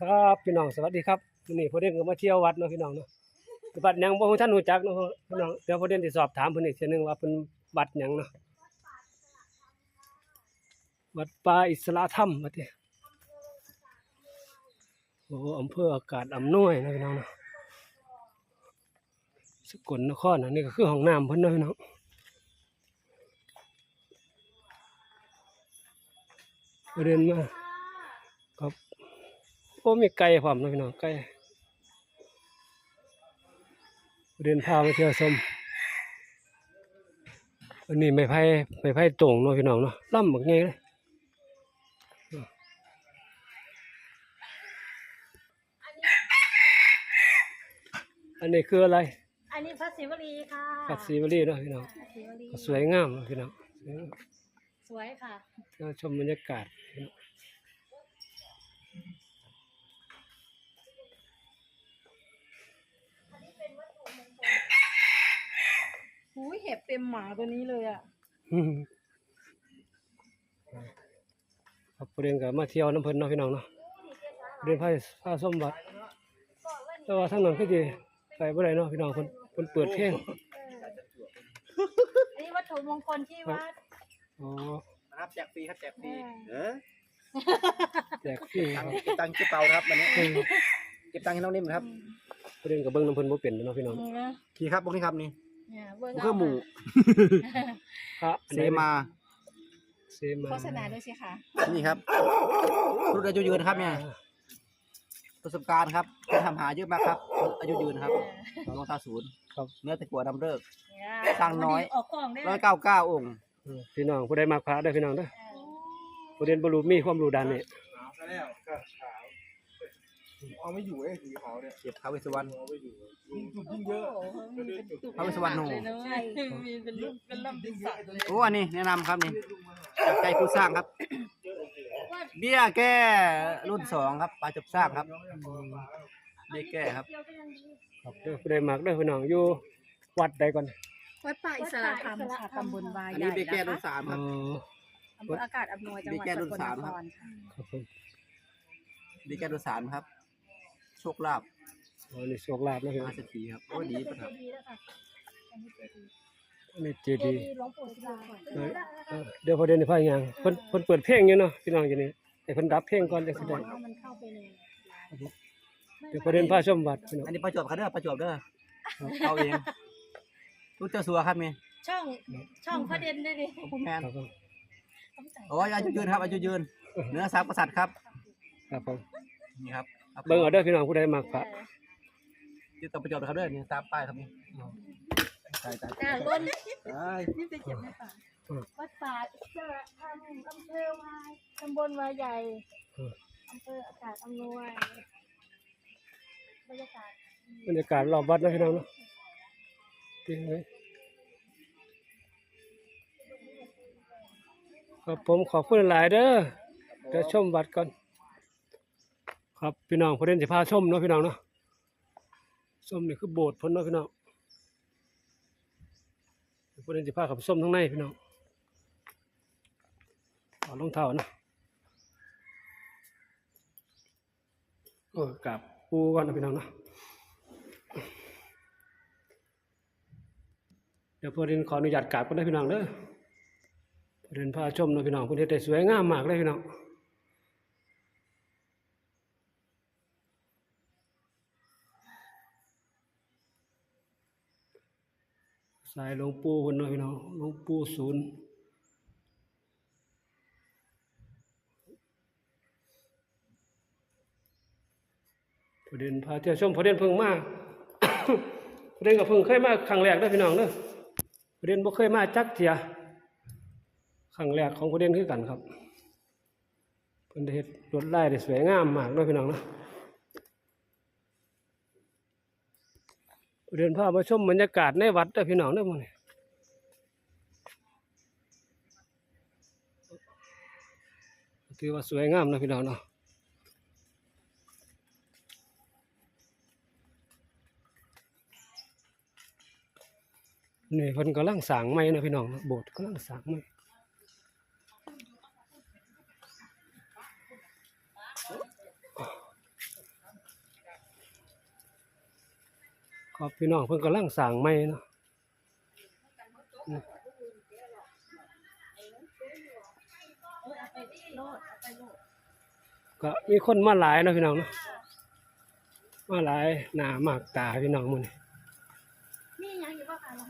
ครับพี่น้องสวัสดีครับวันนี้พอเด่นก็มาเที่ยววัดเนาะพี่น้องเนาะวัดหยังบ่ฮู้ท่านรู้จักเนาะพี่น้องเดี๋ยวพอเด่นสิสอบถามเพิ่นอีกเทีนึงว่าเพิ่นวัดหยังเนาะวัดป่าอิสระธรรมว่าติโอ้อำเภออากาศอำนวยนะพี่น้องเนาะสกลนครอันนี้ก็คือห้องน้ำเพิ่นเนาะพี่น้องพอเด่นมาครับ โอ้มีไก่พร้อมนะพี่น้องไก่เดินพามาเที่ยวชมวันนี้ไม่ไผ่ไม่ไผ่ตรงเนาะพี่น้องเนาะล่ำบักไงเลยอันนี้คืออะไร อันนี้พระศิวลีค่ะกัดสีวลีเนาะพี่น้องพระศิวลีก็สวยงามเนาะพี่น้องสวยงามสวยค่ะเราชมบรรยากาศพี่น้อง บเต็มหมาตัวนี้เลยอะอืมครับประเด็นก็มาเที่ยวน้ำเพลินเนาะพี่น้องเนาะเดินพาพาส้มวัดแต่ว่าทั้งนั้นก็จะไปบ่ได้เนาะพี่น้องเพิ่นเพิ่นเปิดเพลงอันนี้วัตถุมงคลที่วัดอ๋อนะครับแจกฟรีครับแจกฟรีเออเออแจกฟรีคตัรังบค์เก็บตังค์เก็บเป่านะครับวันนี้อืมเก็บตังค์ให้น้องนิ่มนะครับประเด็นก็เบิ่งน้ำเพิ่นบ่เป็นเนาะพี่น้องเนี่ยพี่ครับพวกนี้ครับนี่ เนี่ยเบอร์เครื่องหมูพระอันเซใดมาเซมาโฆษณาด้วยสิคะนี่ครับรุ่นอายุยืนครับเนี่ยประสบการณ์ครับที่ทำหาเยอะมากครับ อายุยืนครับน้องตาศูนย์ครับเนื้อตะกั่วนำเลิกเนี่ยสร้างน้อยออกกล่องได้ร้อยเก้าเก้าองค์เออพี่น้องผู้ใดมักพระเด้อพี่น้องเด้อประเด็นบ่รู้มีความรู้ด้านนี้ เอาไม่อยู่ไอ้สีขาวเนี่ยเก็บท้าวเวสสุวรรณจุดยิ่งเยอะ โอ้โหมีเป็นตุ่มพระวิศวรรณโนเลยนะเว้ยมีเป็นรูปเป็นลำเป็นสัตว์เลยโอ้อันนี้แนะนำครับนี่จากใจผู้สร้างครับ เบี้ยแก้รุ่นสองครับปลาจบสร้างครับเบี้ยแก้ครับ ครับเด้อผู้ใดมักเด้อพี่น้องอยู่วัดใดก่อนวัดป่าอิสระธรรมค่ะตำบลวายอันใหญ่นี้เบี้ยแก้นะรุ่นคะสามคอ๋รับออำเภออากาศอำนวยจังหวัดมีแก้สรุ่นกลสามนคครับรค่ะครับผมเบี้ยแก้รุ่นสามครับ โชคลาภอ๋อนี่โชคลาภเนาะพี่น้อมางเศรษฐีครับโอ้ดีปะครับอันนี้เจดีย์หลวงปู่ศิลาเออเออเดี๋ยวประเด็นนี่พาอย่างเพิ่นเพิ่นเปิดเพลงอยู่เนาะพี่น้องอยู่นี่ให้เพิ่นดับเพลงก่อนจังสิได้มันเข้าไปในเดี๋ยวประเด็นพาชมวัดพี่น้องอันนี้ประจวบครับเด้อประจวบเด้อเอาเองรู้เจ้าสัวครับนี่ช่องช่องพระเด่นด้วยดิผมแมนครับผมโอ้ยอายุยืนครับอายุยืนเนื้อสามกษัตริย์ครับครับผมนี่ครับครับ เบิ่งเอาเด้อพี่น้องผู้ใดมักพระที่ต้องประจวบนะครับเด้อนี่ตามป้ายครับนี่ตายตายอ่าล้นตายนี่ไปเก็บในป่าวัดป่าอิสระธรรมอำเภอวายตำบลวายใหญ่อำเภออากาศอำนวยบรรยากาศบรรยากาศรอบวัดเนาะพี่น้องเนาะจริงเลยครับผมขอบคุณหลายๆเด้อเดี๋ยวชมวัดก่อน ครับพี่น้องประเด็นสิพาชมเนาะพี่น้องเนาะชมนี่คือโบสถ์พิ่นเนาะพี่น้องประเด็นสิพาขับส้มทั้งในพี่น้องเอารองเท้านะโอ้กราบปูก่อนนะพี่น้องเนาะเดี๋ยวพอเรียนขออนุญาตกราบก็ได้พี่น้องเด้อพอเรียนพาชมเนาะพี่น้องคุณเฮ็ดได้สวยงามมากเลยพี่น้อง สายหลวงปู่คนเนาะพี่น้องหลวงปู่ศูนย์พอเรียนพาเที่ยวชมพอเรียนเพิ่งมาพอเรียนกับเพิ่งเคยมาครั้งแรกด้อพี่น้องเด้อประเด็นบ่เคยมาจักเทียครั้งแรกของประเด็นคือกันครับเพิ่นได้เฮ็ดลวดลายได้สวยงามมากเนาะพี่น้องเนาะประ เด็นพามาชมบรรยากาศในวัดเด้อพี่น้องเด้มื้อนี้ถือว่าสวยงามเนะพี่น้องเนาะนี่เพิ่นกำลังสางใหม่เนะพี่น้องโบสถ์กำลังสางใหม่ ครับพี่น้องเพิ่นกำลังสร้างใหม่เนาะก็มีคนมาหลายนะพี่น้องเนาะมาหลายหนามากตาพี่น้องมื้อนี้นี่ยังอยู่ป่ะคะลอง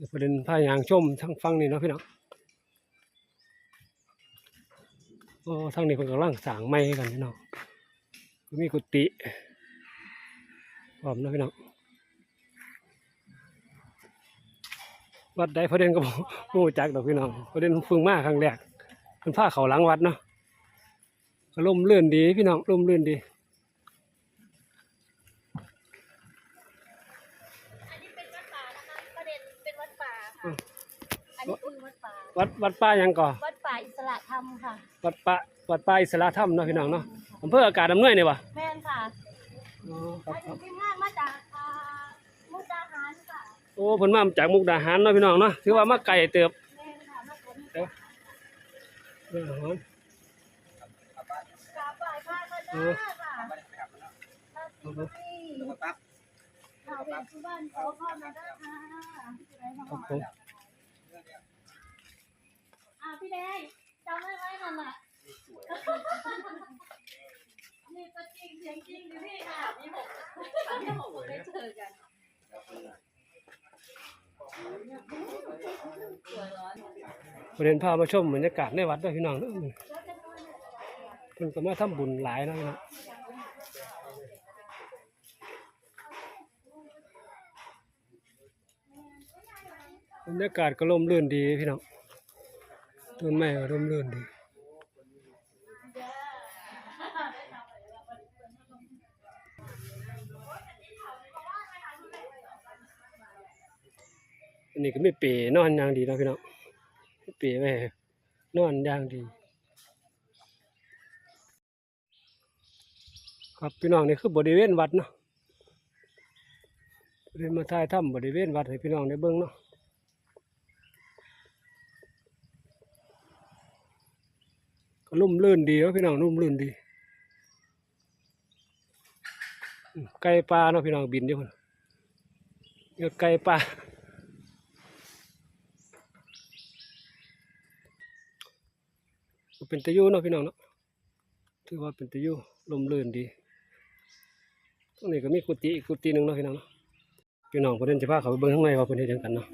ดูประเด็นพายางชมทั้งฟังนี่เนาะพี่น้องโอ้ทางนี้เพิ่นกำลังสร้างใหม่กันพี่น้องมีกุฏิ พร้อมเนาะพี่น้องวัดใดประเด็นก็บ่บ่รู้จักดอกพี่น้องประเด็นเพิ่งมาครั้งแรกเพิ่นพาเข้าหลังวัดเนาะก็ล่มเลื่อนดีพี่น้องล่มเลื่อนดีอันนี้เป็นวัดป่านะคะประเด็นเป็นวัดป่าค่ะอันนี้คือวัดป่าวัดวัดป่าหยังก่อวัดป่าอิสระธรรมค่ะ วัดป่าวัดป่าอิสระธรรมเนาะพี่น้องเนาะอำเภออากาศอำนวยนี่วะแม่นค่ะ อ๋อครับครับทีมงานมาจากอ่ามุกดาหารค่ะโอ้เพิ่นมาจากมุกดาหารเนาะพี่น้องเนาะถือว่ามาไกลเติบแม่นค่ะมาจากมุกเดี๋ยวเออฮะกราบไหว้พระก็ได้ค่ะพระศรีข่าวเป็นสุวรรณขอพรมาได้ค่ะพี่แดงครับผมอ่าพี่แดงจำได้ไหมนั่นน่ะ นี่ตัวจริงเสียงจริงดิพี่ค่ะนี่หกนี่หกได้เจอกันประเด็นพามาชมบรรยากาศในวัดด้วยพี่น้องเด้อเพิ่นก็มาทำบุญหลายเนาะพี่น้องบรรยากาศก็ร่มรื่นดีพี่น้องต้นไม้ก็ร่มรื่นดี อันนี้ก็ไม่เปรนอนอย่างดีนะพี่น้องไม่เปรไว้ให้นอนอย่างดี ครับพี่น้องนี่คือบริเวณวัดเนาะบริเวณมาถ่ายถ้ำบริเวณวัดให้พี่น้องได้เบิ่งเนาะก็ลุ่มลื่นดีเนาะพี่น้องลุ่มลื่นดีไก่ปลาเนาะพี่น้องบินอยู่พุ่นเดี๋ยวไก่ปลา เป็นตะยูเนาะพี่น้องเนาะถือว่าเป็นตะยูลมลื่นดีตรงนี้ก็มีกุฏิอีกกุฏิหนึ่งเนาะพี่น้องเนาะพี่น้องเพิ่นจะพาเขาไปเบิ่งข้างในว่าเพิ่นเฮ็ดหยังกันเนาะ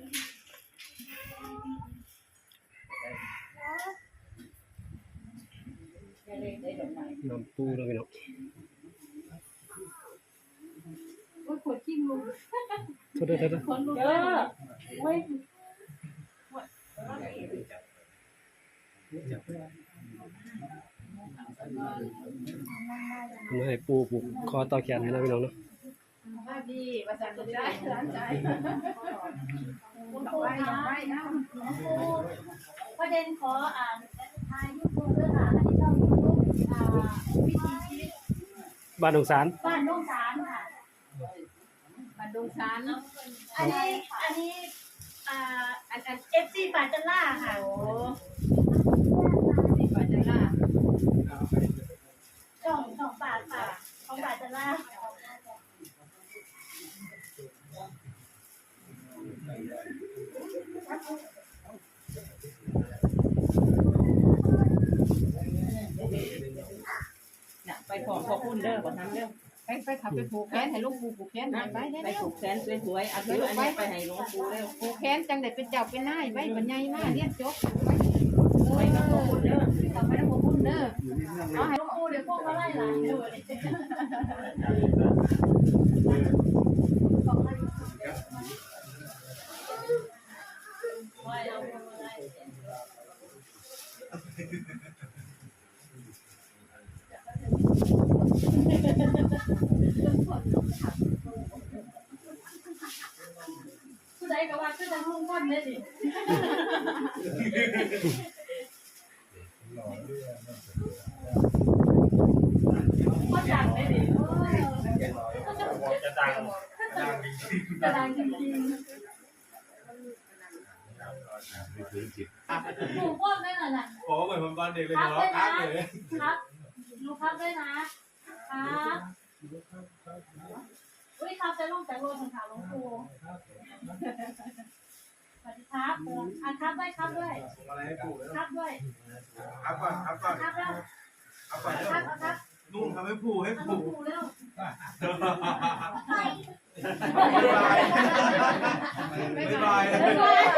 น้ำปูเนาะพี่น้องปวดขี้มือโทษเด้อโทษเด้อคนเยอะเว้ย มาให้ปูผูกคอต่อแขนให้นะพี่น้องเนาะว่าดีภาษาคนได้ร้านใจคุณครูคะประเด็นขออ่านทายยูทูบด้วยค่ะอันนี้ช่อยูทูบอ่าวิถีชีวิตบ้านดงสารบ้านโน่งสารค่ะบันดงชันอันนี้อันนี้อ่าอันอันเอฟซีปาจันล่าค่ะโอ้ดีปัจจา ช่องช่องปาด ค่ะของปาจันล่าน่ะไปขอขอบคุณเด้อก่อนนั้นเด้อไปไปขับไปผูกแขนให้ลูกปูผูกแขนไปไปไปผูกแขนสวยๆเอาถืออันนี้ไปให้หลวงปู่เร็วผูกแขนจังได้เป็นเจ้าเป็นนายไว้บรรยายมาเรียนจบไปกับขอบคุณเด้อทำไปแล้วขอบคุณเด้อเอาให้ ลูกปูเดี๋ยวพวกเขาไล่หลานอยู่ผู้ใดก็ว่าคือทางลุงพ่นเนี่ยดิพ่อจังเลยดิ จะดังจะดังจริงหนูพ่นได้หน่อยนะโอ้เหมือนบ้านเด็กเลยเนาะด้วยทันะกเลยครับดูครับด้วยนะครับอุ้ยครับจะลงจากรถของขาวลวงปู่สวัสดีครับอะครับด้วยครับด้วย ครับด้วย ครับก่อนครับก่อนครับแล้ว ครับก่อนครับเอาครับนุ่มทำให้ปู่ให้เอาหลวงปู่ปู่แล้วบ๊ายบายบ๊ายบาย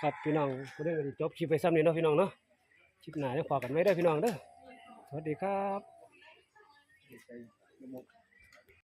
ครับพี่น้องผู้ใดก็สิจบคลิปไปซ้ำนี้เนาะพี่น้องเนาะคลิปหน้าจะพอกันไว้เด้อพี่น้องเด้อสวัสดีครับ